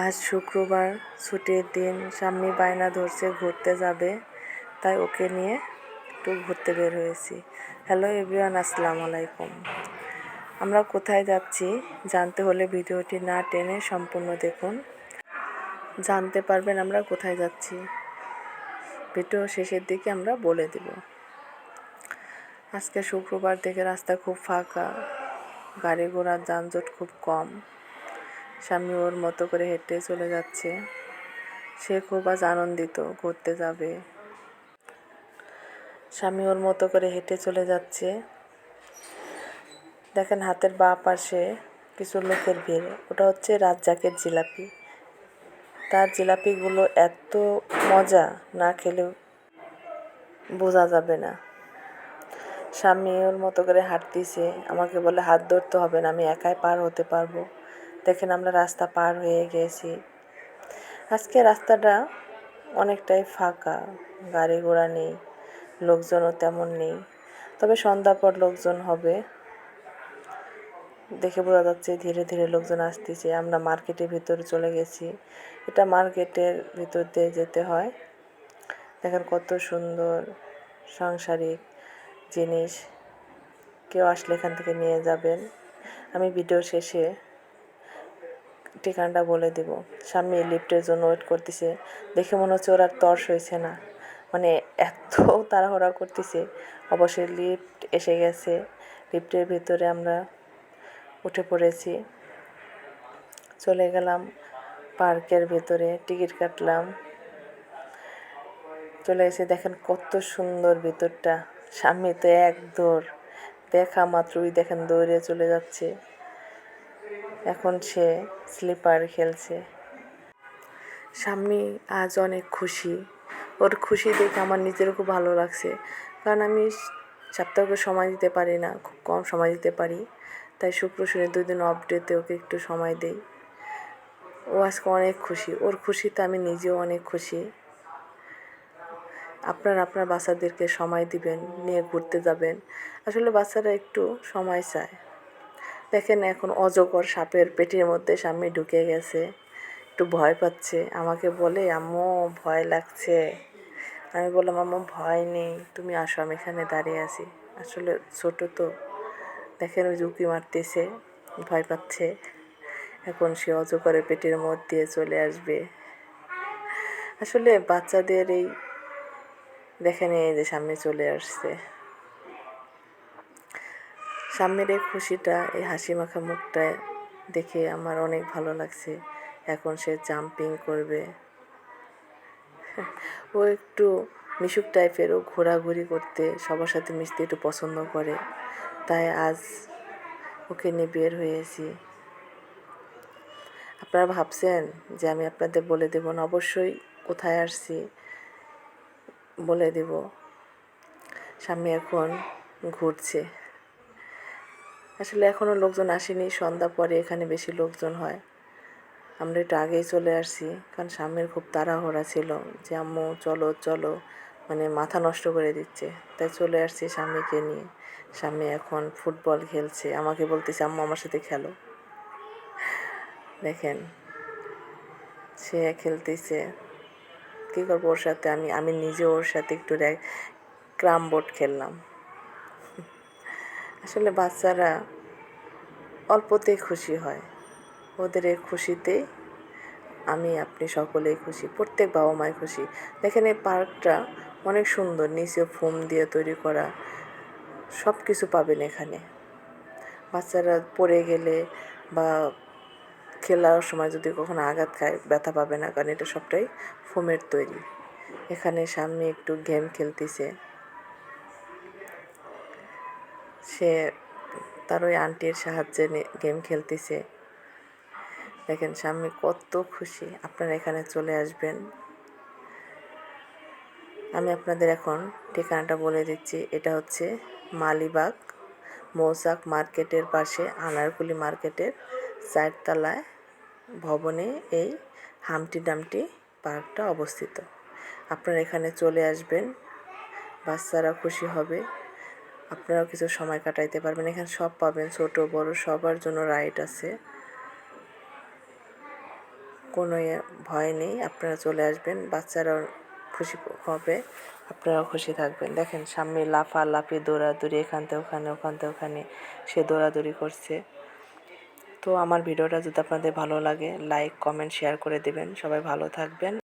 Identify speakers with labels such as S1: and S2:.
S1: আজ শুক্রবার ছুটির দিন সামনে বায়না ধরছে ঘুরতে যাবে, তাই ওকে নিয়ে একটু ঘুরতে বের হয়েছি। হ্যালো এভরিওয়ান, আসসালামু আলাইকুম। আমরা কোথায় যাচ্ছি জানতে হলে ভিডিওটি না টেনে সম্পূর্ণ দেখুন। জানতে পারবেন আমরা কোথায় যাচ্ছি। ভিডিও শেষের দিকে আমরা বলে দেব। আজকে শুক্রবার দেখে রাস্তা খুব ফাঁকা, গাড়ি ঘোড়ার যানজট খুব কম। স্বামী ওর মতো করে হেঁটে চলে যাচ্ছে। সে খুব আজ আনন্দিত ঘুরতে যাবে। স্বামী ওর মতো করে হেঁটে চলে যাচ্ছে। দেখেন হাতের বা পাশে কিছু লোকের ভিড়। ওটা হচ্ছে রাজ্জাকের জিলাপি। তার জিলাপিগুলো এত মজা, না খেলেও বোঝা যাবে না। স্বামী ওর মতো করে হাঁটতিছে। আমাকে বলে, হাত ধরতে হবে না, আমি একাই পার হতে পারব। দেখেন আমরা রাস্তা পার হয়ে গেছি। আজকে রাস্তাটা অনেকটাই ফাঁকা, গাড়ি ঘোড়া নেই, লোকজনও তেমন নেই। তবে সন্ধ্যার পর লোকজন হবে। দেখে বোঝা যাচ্ছে ধীরে ধীরে লোকজন আসতেছে। আমরা মার্কেটের ভিতরে চলে গেছি। এটা মার্কেটের ভিতর দিয়ে যেতে হয়। দেখেন কত সুন্দর সাংসারিক জিনিস। কেউ আসলে এখান থেকে নিয়ে যাবেন। আমি ভিডিও শেষে ঠিকানাটা বলে দিব। স্বামী লিফটের জন্য ওয়েট করতেছে। দেখে মনে হচ্ছে ওর আর তর্স হয়েছে না। মানে এত তাড়াহুড়া করতেছে। অবশ্যই লিফট এসে গেছে। লিফটের ভিতরে আমরা উঠে পড়েছি। চলে গেলাম পার্কের ভেতরে। টিকিট কাটলাম। চলে এসে দেখেন কত সুন্দর ভিতরটা। সামনে তো এক দৌড়। দেখা মাত্রই দেখেন দৌড়ে চলে যাচ্ছে। এখন সে স্লিপার খেলছে। স্বামী আজ অনেক খুশি। ওর খুশি দেখে আমার নিজেরও খুব ভালো লাগছে। কারণ আমি সপ্তাহকে সময় দিতে পারি না, খুব কম সময় দিতে পারি। তাই শুক্র শনি দুই দিন অফ ডেতে ওকে একটু সময় দেই। ও আজকে অনেক খুশি। ওর খুশিতে আমি নিজেও অনেক খুশি। আপনার আপনার বাচ্চাদেরকে সময় দিবেন, নিয়ে ঘুরতে যাবেন। আসলে বাচ্চারা একটু সময় চায়। দেখেন এখন অজগর সাপের পেটের মধ্যে স্বামী ঢুকে গেছে। একটু ভয় পাচ্ছে। আমাকে বলে, আম্মু, ভয় লাগছে। আমি বললাম, আম্মু, ভয় নেই। তুমি আসো, আমি এখানে দাঁড়িয়ে আছি। আসলে ছোট তো। দেখেন ওই ঝুঁকি মারতেছে, ভয় পাচ্ছে। এখন সে অজগরের পেটের মধ্যে দিয়ে চলে আসবে। আসলে বাচ্চাদের এই, দেখেন এই যে সামনে চলে আসছে। সামনের এই খুশিটা, এই হাসি মাখা মুখটা দেখে আমার অনেক ভালো লাগছে। এখন সে জাম্পিং করবে। ও একটু মিশুক টাইপেরও ঘোরাঘুরি করতে, সবার সাথে মিশতে একটু পছন্দ করে। তাই আজ ওকে নিয়ে বের হয়েছি। আপনারা ভাবছেন যে আমি আপনাদের বলে দেব না? অবশ্যই কোথায় আসছি বলে দেব। স্বামী এখন ঘুরছে। আসলে এখনও লোকজন আসেনি, সন্ধ্যা পরে এখানে বেশি লোকজন হয়। আমরা একটু আগেই চলে আসছি, কারণ স্বামীর খুব তাড়াহুড়া ছিল যে, আম্মু, চলো চলো। মানে মাথা নষ্ট করে দিচ্ছে। তাই চলে আসছি স্বামীকে নিয়ে। স্বামী এখন ফুটবল খেলছে। আমাকে বলতেছে, আম্মু, আমার সাথে খেলো। দেখেন, সে খেলতেছে। কী করব ওর সাথে? আমি আমি নিজে ওর সাথে একটু ক্রাম বোর্ড খেললাম। আসলে বাচ্চারা অল্পতেই খুশি হয়। ওদের এই খুশিতে আমি, আপনি সকলেই খুশি, প্রত্যেক বাবা মায় খুশি। দেখেন এই পার্কটা অনেক সুন্দর, নিচে ফোম দিয়ে তৈরি করা সব কিছু পাবেন এখানে। বাচ্চারা পড়ে গেলে বা খেলার সময় যদি কখনো আঘাত খায়, ব্যথা পাবে না, কারণ এটা সবটাই ফোমের তৈরি। এখানে সামনে একটু গেম খেলতেছে। সে তার ওই আন্টির সাহায্যে গেম খেলতেছে। দেখেন স্বামী কত খুশি। আপনারা এখানে চলে আসবেন। আমি আপনাদের এখন ঠিকানাটা বলে দিচ্ছি। এটা হচ্ছে মালিবাগ, মৌসাক মার্কেটের পাশে, আনারকুলি মার্কেটের চারতলায় ভবনে এই হামটি ডামটি পার্কটা অবস্থিত। আপনারা এখানে চলে আসবেন। বাচ্চারা খুশি হবে। আপনারাও কিছু সময় কাটাইতে পারবেন। এখানে সব পাবেন, ছোট, বড়, সবার জন্য রাইড আছে। কোনো ভয় নেই, আপনারা চলে আসবেন, বাচ্চারাও খুশি হবে, আপনারাও খুশি থাকবেন। দেখেন, সামনে লাফা লাফি দৌড়াদৌড়ি, এখান থেকে ওখানে, ওখান থেকে ওখানে, সে দৌড়াদৌড়ি করছে। তো আমার ভিডিওটা যদি আপনাদের ভালো লাগে লাইক কমেন্ট শেয়ার করে দেবেন। সবাই ভালো থাকবেন।